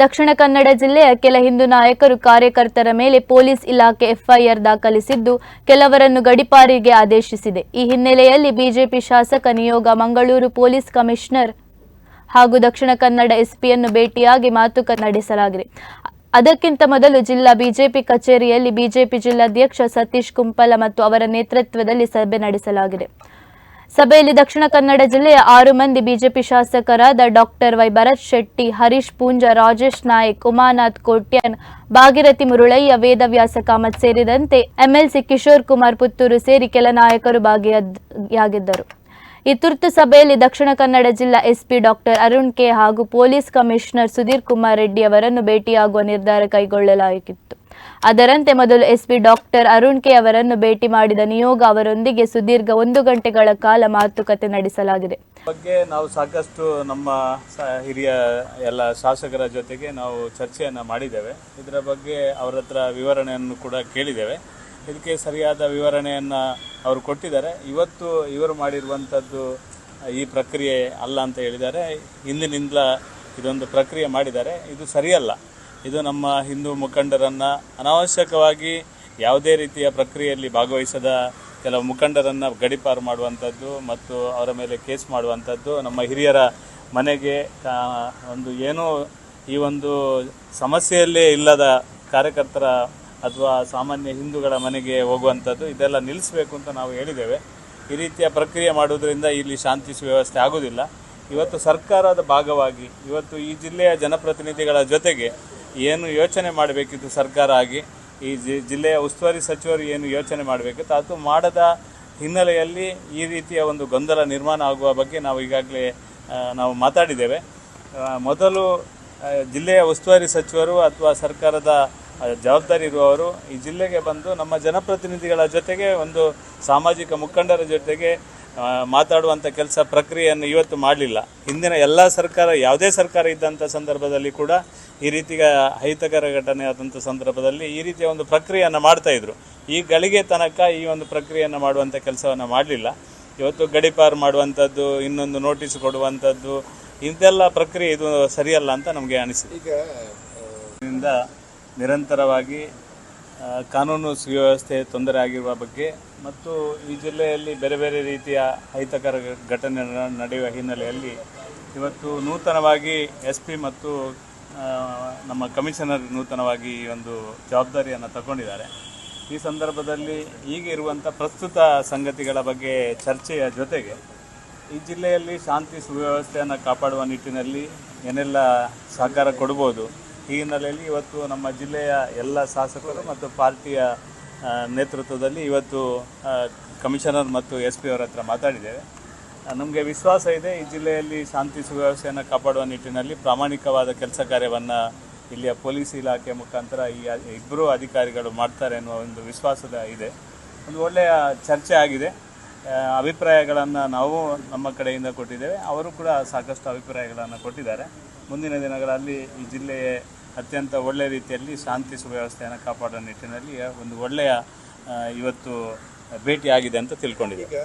ದಕ್ಷಿಣ ಕನ್ನಡ ಜಿಲ್ಲೆಯ ಕೆಲ ಹಿಂದೂ ನಾಯಕರು ಕಾರ್ಯಕರ್ತರ ಮೇಲೆ ಪೊಲೀಸ್ ಇಲಾಖೆ ಎಫ್ಐಆರ್ ದಾಖಲಿಸಿದ್ದು, ಕೆಲವರನ್ನು ಗಡಿಪಾರಿಗೆ ಆದೇಶಿಸಿದೆ. ಈ ಹಿನ್ನೆಲೆಯಲ್ಲಿ ಬಿಜೆಪಿ ಶಾಸಕ ನಿಯೋಗ ಮಂಗಳೂರು ಪೊಲೀಸ್ ಕಮಿಷನರ್ ಹಾಗೂ ದಕ್ಷಿಣ ಕನ್ನಡ ಎಸ್ಪಿಯನ್ನು ಭೇಟಿಯಾಗಿ ಮಾತುಕತೆ ನಡೆಸಲಾಗಿದೆ. ಅದಕ್ಕಿಂತ ಮೊದಲು ಜಿಲ್ಲಾ ಬಿಜೆಪಿ ಕಚೇರಿಯಲ್ಲಿ ಬಿಜೆಪಿ ಜಿಲ್ಲಾಧ್ಯಕ್ಷ ಸತೀಶ್ ಕುಂಪಲ ಮತ್ತು ಅವರ ನೇತೃತ್ವದಲ್ಲಿ ಸಭೆ ನಡೆಸಲಾಗಿದೆ. ಸಭೆಯಲ್ಲಿ ದಕ್ಷಿಣ ಕನ್ನಡ ಜಿಲ್ಲೆಯ ಆರು ಮಂದಿ ಬಿಜೆಪಿ ಶಾಸಕರಾದ ಡಾಕ್ಟರ್ ವೈ ಭರತ್ ಶೆಟ್ಟಿ, ಹರೀಶ್ ಪೂಂಜ, ರಾಜೇಶ್ ನಾಯಕ್, ಉಮಾನಾಥ್ ಕೋಟ್ಯಾನ್, ಭಾಗಿರಥಿ ಮುರುಳಯ್ಯ, ವೇದವ್ಯಾಸ ಕಾಮತ್ ಸೇರಿದಂತೆ ಎಂಎಲ್ಸಿ ಕಿಶೋರ್ ಕುಮಾರ್ ಪುತ್ತೂರು ಸೇರಿ ಕೆಲ ನಾಯಕರು ಭಾಗಿಯಾಗಿದ್ದರು. ಈ ತುರ್ತು ಸಭೆಯಲ್ಲಿ ದಕ್ಷಿಣ ಕನ್ನಡ ಜಿಲ್ಲಾ ಎಸ್ಪಿ ಡಾಕ್ಟರ್ ಅರುಣ್ ಕೆ ಹಾಗೂ ಪೊಲೀಸ್ ಕಮಿಷನರ್ ಸುಧೀರ್ ಕುಮಾರ್ ರೆಡ್ಡಿ ಅವರನ್ನು ಭೇಟಿಯಾಗುವ ನಿರ್ಧಾರ ಕೈಗೊಳ್ಳಲಾಗಿತ್ತು. ಅದರಂತೆ ಮೊದಲು ಎಸ್ಪಿ ಡಾಕ್ಟರ್ ಅರುಣ್ ಕೆ ಅವರನ್ನು ಭೇಟಿ ಮಾಡಿದ ನಿಯೋಗ ಅವರೊಂದಿಗೆ ಸುದೀರ್ಘ ಒಂದು ಗಂಟೆಗಳ ಕಾಲ ಮಾತುಕತೆ ನಡೆಸಲಾಗಿದೆ. ಬಗ್ಗೆ ನಾವು ಸಾಕಷ್ಟು ನಮ್ಮ ಹಿರಿಯ ಎಲ್ಲ ಶಾಸಕರ ಜೊತೆಗೆ ನಾವು ಚರ್ಚೆಯನ್ನು ಮಾಡಿದ್ದೇವೆ. ಇದರ ಬಗ್ಗೆ ಅವರ ಹತ್ರ ವಿವರಣೆಯನ್ನು ಕೂಡ ಕೇಳಿದ್ದೇವೆ. ಇದಕ್ಕೆ ಸರಿಯಾದ ವಿವರಣೆಯನ್ನು ಅವರು ಕೊಟ್ಟಿದ್ದಾರೆ. ಇವತ್ತು ಇವರು ಮಾಡಿರುವಂಥದ್ದು ಈ ಪ್ರಕ್ರಿಯೆ ಅಲ್ಲ ಅಂತ ಹೇಳಿದ್ದಾರೆ. ಹಿಂದಿನಿಂದ ಇದೊಂದು ಪ್ರಕ್ರಿಯೆ ಮಾಡಿದ್ದಾರೆ. ಇದು ಸರಿಯಲ್ಲ. ಇದು ನಮ್ಮ ಹಿಂದೂ ಮುಖಂಡರನ್ನು ಅನಾವಶ್ಯಕವಾಗಿ ಯಾವುದೇ ರೀತಿಯ ಪ್ರಕ್ರಿಯೆಯಲ್ಲಿ ಭಾಗವಹಿಸದ ಕೆಲವು ಮುಖಂಡರನ್ನು ಗಡಿಪಾರು ಮಾಡುವಂಥದ್ದು ಮತ್ತು ಅವರ ಮೇಲೆ ಕೇಸ್ ಮಾಡುವಂಥದ್ದು ನಮ್ಮ ಹಿರಿಯರ ಮನೆಗೆ ಒಂದು ಏನೂ ಈ ಒಂದು ಸಮಸ್ಯೆಯಲ್ಲೇ ಇಲ್ಲದ ಕಾರ್ಯಕರ್ತರ ಅಥವಾ ಸಾಮಾನ್ಯ ಹಿಂದೂಗಳ ಮನೆಗೆ ಹೋಗುವಂಥದ್ದು, ಇದೆಲ್ಲ ನಿಲ್ಲಿಸಬೇಕು ಅಂತ ನಾವು ಹೇಳಿದ್ದೇವೆ. ಈ ರೀತಿಯ ಪ್ರಕ್ರಿಯೆ ಮಾಡುವುದರಿಂದ ಇಲ್ಲಿ ಶಾಂತಿ ಸುವ್ಯವಸ್ಥೆ ಆಗುವುದಿಲ್ಲ. ಇವತ್ತು ಸರ್ಕಾರದ ಭಾಗವಾಗಿ, ಇವತ್ತು ಈ ಜಿಲ್ಲೆಯ ಜನಪ್ರತಿನಿಧಿಗಳ ಜೊತೆಗೆ ಏನು ಯೋಚನೆ ಮಾಡಬೇಕಿತ್ತು ಸರ್ಕಾರ ಆಗಿ, ಈ ಜಿ- ಜಿಲ್ಲೆಯ ಉಸ್ತುವಾರಿ ಸಚಿವರು ಏನು ಯೋಚನೆ ಮಾಡಬೇಕಿತ್ತು, ಅದು ಮಾಡದ ಹಿನ್ನೆಲೆಯಲ್ಲಿ ಈ ರೀತಿಯ ಒಂದು ಗೊಂದಲ ನಿರ್ಮಾಣ ಆಗುವ ಬಗ್ಗೆ ನಾವು ಈಗಾಗಲೇ ನಾವು ಮಾತಾಡಿದ್ದೇವೆ. ಮೊದಲು ಜಿಲ್ಲೆಯ ಉಸ್ತುವಾರಿ ಸಚಿವರು ಅಥವಾ ಸರ್ಕಾರದ ಜವಾಬ್ದಾರಿ ಇರುವವರು ಈ ಜಿಲ್ಲೆಗೆ ಬಂದು ನಮ್ಮ ಜನಪ್ರತಿನಿಧಿಗಳ ಜೊತೆಗೆ ಒಂದು ಸಾಮಾಜಿಕ ಮುಖಂಡರ ಜೊತೆಗೆ ಮಾತಾಡುವಂಥ ಕೆಲಸ ಪ್ರಕ್ರಿಯೆಯನ್ನು ಇವತ್ತು ಮಾಡಲಿಲ್ಲ. ಹಿಂದಿನ ಎಲ್ಲ ಸರ್ಕಾರ ಯಾವುದೇ ಸರ್ಕಾರ ಇದ್ದಂಥ ಸಂದರ್ಭದಲ್ಲಿ ಕೂಡ ಈ ರೀತಿಯ ಅಹಿತಕರ ಘಟನೆ ಆದಂಥ ಸಂದರ್ಭದಲ್ಲಿ ಈ ರೀತಿಯ ಒಂದು ಪ್ರಕ್ರಿಯೆಯನ್ನು ಮಾಡ್ತಾ ಇದ್ರು. ಈ ಗಳಿಗೆ ತನಕ ಈ ಒಂದು ಪ್ರಕ್ರಿಯೆಯನ್ನು ಮಾಡುವಂಥ ಕೆಲಸವನ್ನು ಮಾಡಲಿಲ್ಲ. ಇವತ್ತು ಗಡಿಪಾರು ಮಾಡುವಂಥದ್ದು ಇನ್ನೊಂದು ನೋಟಿಸ್ ಕೊಡುವಂಥದ್ದು ಇಂಥೆಲ್ಲ ಪ್ರಕ್ರಿಯೆ ಇದು ಸರಿಯಲ್ಲ ಅಂತ ನಮಗೆ ಅನಿಸಿದೆ. ಈಗ ಇದರಿಂದ ನಿರಂತರವಾಗಿ ಕಾನೂನು ಸುವ್ಯವಸ್ಥೆ ತೊಂದರೆ ಆಗಿರುವ ಬಗ್ಗೆ ಮತ್ತು ಈ ಜಿಲ್ಲೆಯಲ್ಲಿ ಬೇರೆ ಬೇರೆ ರೀತಿಯ ಅಹಿತಕರ ಘಟನೆ ನಡೆಯುವ ಹಿನ್ನೆಲೆಯಲ್ಲಿ ಇವತ್ತು ನೂತನವಾಗಿ ಎಸ್ ಪಿ ಮತ್ತು ನಮ್ಮ ಕಮಿಷನರ್ ನೂತನವಾಗಿ ಈ ಒಂದು ಜವಾಬ್ದಾರಿಯನ್ನು ತಗೊಂಡಿದ್ದಾರೆ. ಈ ಸಂದರ್ಭದಲ್ಲಿ ಈಗ ಇರುವಂಥ ಪ್ರಸ್ತುತ ಸಂಗತಿಗಳ ಬಗ್ಗೆ ಚರ್ಚೆಯ ಜೊತೆಗೆ ಈ ಜಿಲ್ಲೆಯಲ್ಲಿ ಶಾಂತಿ ಸುವ್ಯವಸ್ಥೆಯನ್ನು ಕಾಪಾಡುವ ನಿಟ್ಟಿನಲ್ಲಿ ಏನೆಲ್ಲ ಸಹಕಾರ ಕೊಡ್ಬೋದು ಈ ಹಿನ್ನೆಲೆಯಲ್ಲಿ ಇವತ್ತು ನಮ್ಮ ಜಿಲ್ಲೆಯ ಎಲ್ಲ ಶಾಸಕರು ಮತ್ತು ಪಾರ್ಟಿಯ ನೇತೃತ್ವದಲ್ಲಿ ಇವತ್ತು ಕಮಿಷನರ್ ಮತ್ತು ಎಸ್ ಪಿ ಅವರ ಹತ್ರ ಮಾತಾಡಿದ್ದೇವೆ. ನಮಗೆ ವಿಶ್ವಾಸ ಇದೆ, ಈ ಜಿಲ್ಲೆಯಲ್ಲಿ ಶಾಂತಿ ಸುವ್ಯವಸ್ಥೆಯನ್ನು ಕಾಪಾಡುವ ನಿಟ್ಟಿನಲ್ಲಿ ಪ್ರಾಮಾಣಿಕವಾದ ಕೆಲಸ ಕಾರ್ಯವನ್ನು ಇಲ್ಲಿಯ ಪೊಲೀಸ್ ಇಲಾಖೆ ಮುಖಾಂತರ ಈ ಇಬ್ಬರು ಅಧಿಕಾರಿಗಳು ಮಾಡ್ತಾರೆ ಎನ್ನುವ ಒಂದು ವಿಶ್ವಾಸದ ಇದೆ. ಒಂದು ಒಳ್ಳೆಯ ಚರ್ಚೆ ಆಗಿದೆ. ಅಭಿಪ್ರಾಯಗಳನ್ನು ನಾವು ನಮ್ಮ ಕಡೆಯಿಂದ ಕೊಟ್ಟಿದ್ದೇವೆ. ಅವರು ಕೂಡ ಸಾಕಷ್ಟು ಅಭಿಪ್ರಾಯಗಳನ್ನು ಕೊಟ್ಟಿದ್ದಾರೆ. ಮುಂದಿನ ದಿನಗಳಲ್ಲಿ ಈ ಜಿಲ್ಲೆಯ ಅತ್ಯಂತ ಒಳ್ಳೆಯ ರೀತಿಯಲ್ಲಿ ಶಾಂತಿ ಸುವ್ಯವಸ್ಥೆಯನ್ನು ಕಾಪಾಡೋ ನಿಟ್ಟಿನಲ್ಲಿ ಒಂದು ಒಳ್ಳೆಯ ಇವತ್ತು ಭೇಟಿ ಆಗಿದೆ ಅಂತ ತಿಳ್ಕೊಂಡಿದ್ದೇವೆ